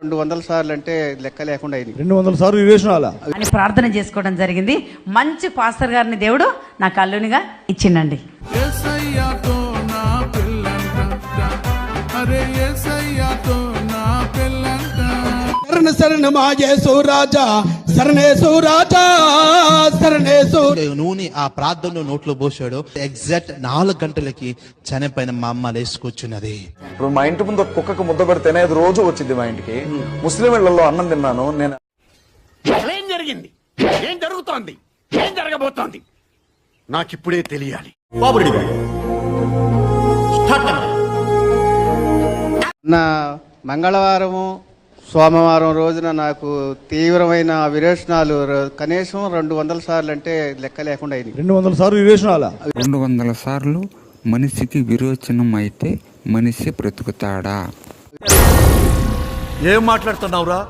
రెండు వందల సార్లు అంటే లెక్క లేకుండా అయింది. రెండు వందల సార్లు వివేచనాల? అని ప్రార్థన చేసుకోవడం జరిగింది. మంచి పాస్టర్ గారిని దేవుడు నాకు అల్లునిగా ఇచ్చిండండి. ఏసయ్యాతో నా పెళ్ళంట అరే ఏసయ్యాతో నా పెళ్ళంట శరణ శరణ మాయేసు రాజా రాజా నూనె ఆ ప్రార్థన నోట్లో పోసాడు ఎగ్జాక్ట్ నాలుగు గంటలకి చనిపోయిన మా అమ్మ లేసుకొచ్చినది ఇప్పుడు మా ఇంటి ముందు ఒక కుక్కకు ముద్ద పెడితేనే అది రోజు వచ్చింది మా ఇంటికి. ముస్లిం ఇళ్ళలో అన్నం తిన్నాను నేను ఏం జరిగింది? ఏం జరుగుతోంది? ఏం జరగబోతోంది? నాకిప్పుడే తెలియాలి. బాబురెడ్డి గారు. స్టార్ట్ అన్న. నా మంగళవారము సోమవారం రోజున నాకు తీవ్రమైన విరేచనాలు కనీసం రెండు వందల సార్లు అంటే లెక్క లేకుండా అయింది. రెండు వందల సార్లు వివేచనాల రెండు వందల సార్లు మనిషికి విరోచనం అయితే మనిషి బ్రతుకుతాడా? ఏం మాట్లాడుతున్నావురా?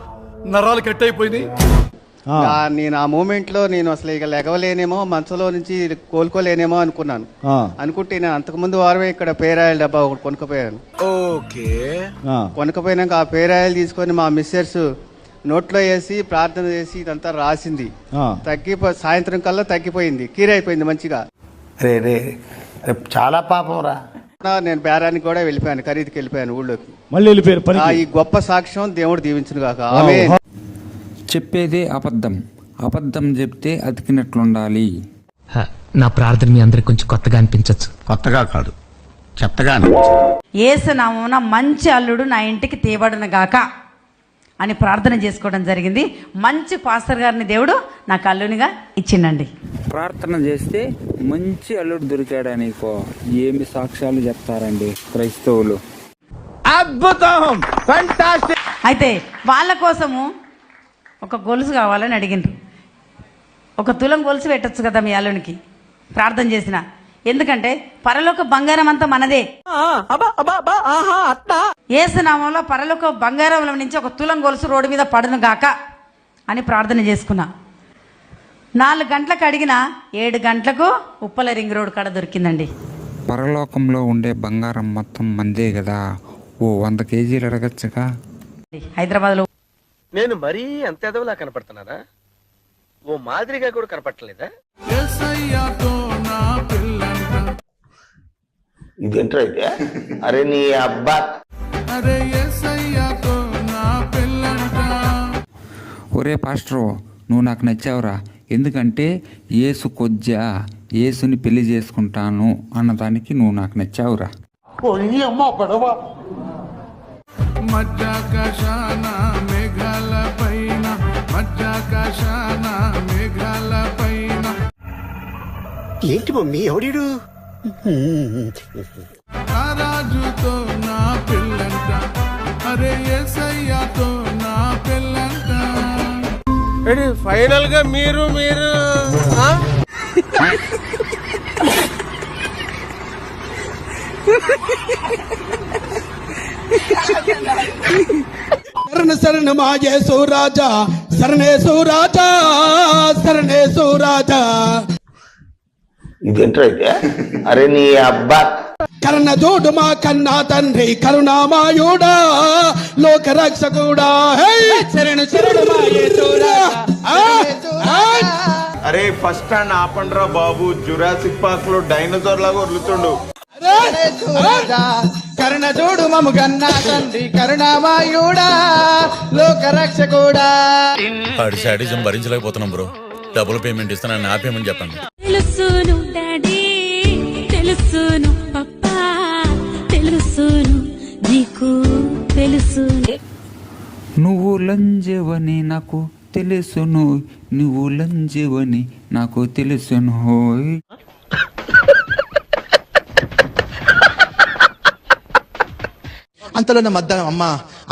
నరాలు కట్ ఆ, నేను ఆ మూమెంట్లో నేను అసలు ఇక లెగవలేనేమో మంచంలో నుంచి కొనుక్కోలేనేమో అనుకున్నాను. ఆ, అనుకుంటే నేను అంతకుముందు వారమే ఇక్కడ పేరాయల డబ్బా ఒకటి కొనుక్కపోయాను. ఓకే. ఆ. కొనుక్కపోయినాక ఆ పేరాయలు తీసుకొని మా మిస్సెస్ నోట్లో వేసి ప్రార్థన చేసి ఇదంతా రాసింది. ఆ. తగ్గిపో సాయంత్రం కల్లా తగ్గిపోయింది. కీర అయిపోయింది మంచిగా. రే రే చాలా పాపం రా. నేను బేరానికి కూడా వెళ్ళిపోయాను ఖరీదుకి వెళ్ళిపోయాను ఊళ్ళోకి. మళ్ళీ వెళ్ళిపోయారు ఈ గొప్ప సాక్ష్యం దేవుడు దీవించును కాక ఆమె చెప్పేదే అబద్ధం. అబద్ధం చెప్తే అతికినట్లుండాలి. హ, నా ప్రార్థన మీ అందరికి కొంచెం కొత్తగా అనిపించవచ్చు కొత్తగా కాదు. చెత్తగా ఏసునామమున మంచి అల్లుడు నా ఇంటికి తేబడును గాక అని ప్రార్థన చేసుకోవడం జరిగింది. మంచి పాస్టర్ గారిని దేవుడు నాకు అల్లునిగా ఇచ్చిండండి. ప్రార్థన చేస్తే మంచి అల్లుడు దొరికాడా నీకో ఏమి సాక్ష్యాలు చెప్తారండి క్రైస్తవులు. అయితే వాళ్ళ కోసము ఒక గొలుసు కావాలని అడిగిండ్రు. ఒక తులం గొలుసు పెట్టొచ్చు కదా మీ అల్లునికి? ప్రార్థన చేసిన. ఎందుకంటే పరలోక బంగారం అంతా మనదే. ఏసునామంలో పరలోక బంగారంలో నుంచి ఒక తులం గొలుసు రోడ్డు మీద పడును గాక అని ప్రార్థన చేసుకున్నా. నాలుగు గంటలకు అడిగిన ఏడు గంటలకు ఉప్పల రింగ్ రోడ్ కాడ దొరికిందండి. పరలోకంలో ఉండే బంగారం మొత్తం మందే కదా? ఓ వంద కేజీలు అడగచ్చుగా? హైదరాబాద్లో నేను మరీ అంత ఎదవలా కనపడుతున్నానా? ఓ మాదిరిగా కూడా కనపడలేదా అయితే అరే నీ అబ్బా. అరే ఒరే పాస్టరు నువ్వు నాకు నచ్చావురా. ఎందుకంటే ఏసు కొజ్జా ఏసుని పెళ్ళి చేసుకుంటాను అన్నదానికి నువ్వు నాకు నచ్చావురా. మధ్యాకాశాన మేఘాల పైన మధ్యాకాశాన మేఘాల పైన. ఏంటి మమ్మీ ఎవడీడు? రాజుతో నా పెళ్ళంట అరే ఏసయ్యాతో నా పెళ్ళంట. ఫైనల్గా మీరు మీరు శరణ శరణ మాయేసు రాజా శరణేసు రాజా శరణేసు రాజా ఇదేంట్రా అయితే అరే నీ అబ్బా. కరణ జోడు మా కన్నా తండ్రి కరుణామాయుడా లోక రక్షకుడా. హే! శరణ! అరే ఫస్ట్ స్టాండ్ ఆపండ్రా బాబు. జురాసిక్ పార్క్లో డైనోసార్ లాగా వదులుతుండు. కరుణ చూడు మము కన్నా తండ్రి కరుణామాయుడా లోక రక్షకుడా ఆడి శాడిజం భరించలేకపోతున్నాం బ్రో. డబుల్ పేమెంట్ ఇస్తానని ఆపేయమని చెప్పండి. తెలుసును డాడీ తెలుసును పప్పా తెలుసును నీకు తెలుసును. నువ్వు లంజవని నాకు తెలుసును నువ్వు లంజవని నాకు తెలుసును హోయ్ అంతలో నా మధ్య అమ్మ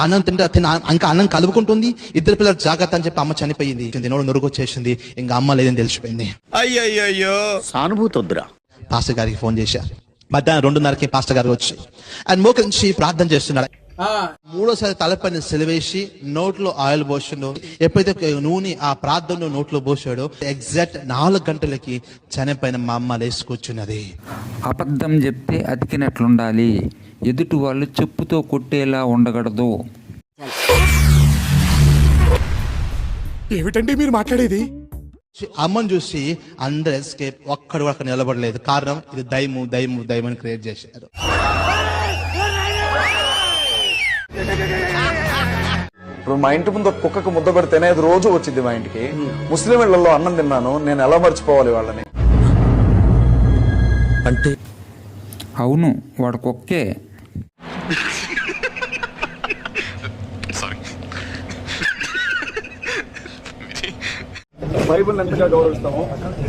అన్నం తింటే తిన ఇంకా అన్నం కలుపుకుంటుంది. ఇద్దరు పిల్లలు జాగ్రత్త అని చెప్పి అమ్మ చనిపోయింది. తినోడు నురుగొచ్చేసింది. ఇంకా అమ్మ లేదని తెలిసిపోయింది. అయ్యయ్యో సానుభూతి వద్దురా పాస్టర్ గారికి ఫోన్ చేశా. మధ్యాహ్నం రెండున్నరకి పాస్టర్ గారు వచ్చి ఆయన మోకరించి ప్రార్థన చేస్తున్నాడు. మూడోసారి తలపైన సెలవేసి నోట్లో ఆయిల్ పోసిండు. ఎప్పుడైతే నూనె ఆ ప్రార్థనలో నోట్లో పోసాడో ఎగ్జాక్ట్ నాలుగు గంటలకి చనిపోయిన మా అమ్మ లేసుకొచ్చినది అబద్ధం చెప్తే అతికినట్లుండాలి. ఎదుటి వాళ్ళు చెప్పుతో కొట్టేలా ఉండకూడదు. ఏమిటండి మీరు మాట్లాడేది? అమ్మని చూసి అందరు ఎస్కేప్ ఒక్కడు కూడా అక్కడ నిలబడలేదు. కారణం ఇది దైము దైము దైమని క్రియేట్ చేశారు. ఇప్పుడు మా ఇంటి ముందు కుక్కకు ముద్ద పెడితేనే అది రోజు వచ్చింది మా ఇంటికి. ముస్లిం ఇళ్ళలో అన్నం తిన్నాను నేను ఎలా మర్చిపోవాలి వాళ్ళని? అంటే? అవును వాడు కుక్కే. బైబిల్ ఎంతగా గౌరవిస్తామో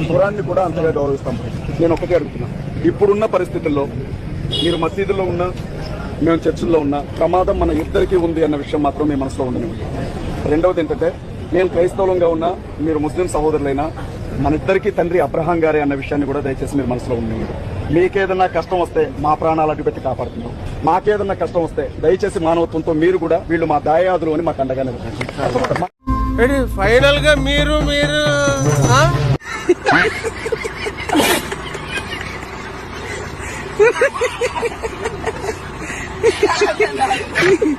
ఖురాన్ని కూడా అంతగా గౌరవిస్తాము. నేను ఒకటే అడుగుతున్నా. ఇప్పుడున్న పరిస్థితుల్లో మీరు మసీదులో ఉన్నా మేము చర్చిల్లో ఉన్నా ప్రమాదం మన ఇద్దరికీ ఉంది అన్న విషయం మాత్రం మీ మనసులో ఉండనివ్వండి. రెండవది ఏంటంటే నేను క్రైస్తవులంగా ఉన్నా మీరు ముస్లిం సహోదరులైనా మన ఇద్దరికీ తండ్రి అబ్రహాం గారే అన్న విషయాన్ని కూడా దయచేసి మీరు మనసులో ఉండనివ్వండి. మీకేదన్నా కష్టం వస్తే మా ప్రాణాలు అడ్డుపెట్టి కాపాడుతున్నాం. మాకేదన్నా కష్టం వస్తే దయచేసి మానవత్వంతో మీరు కూడా వీళ్ళు మా దాయాదులు అని మాకు అండగా నిలబడండి ఫైనల్గా మీరు మీరు 这是啥好看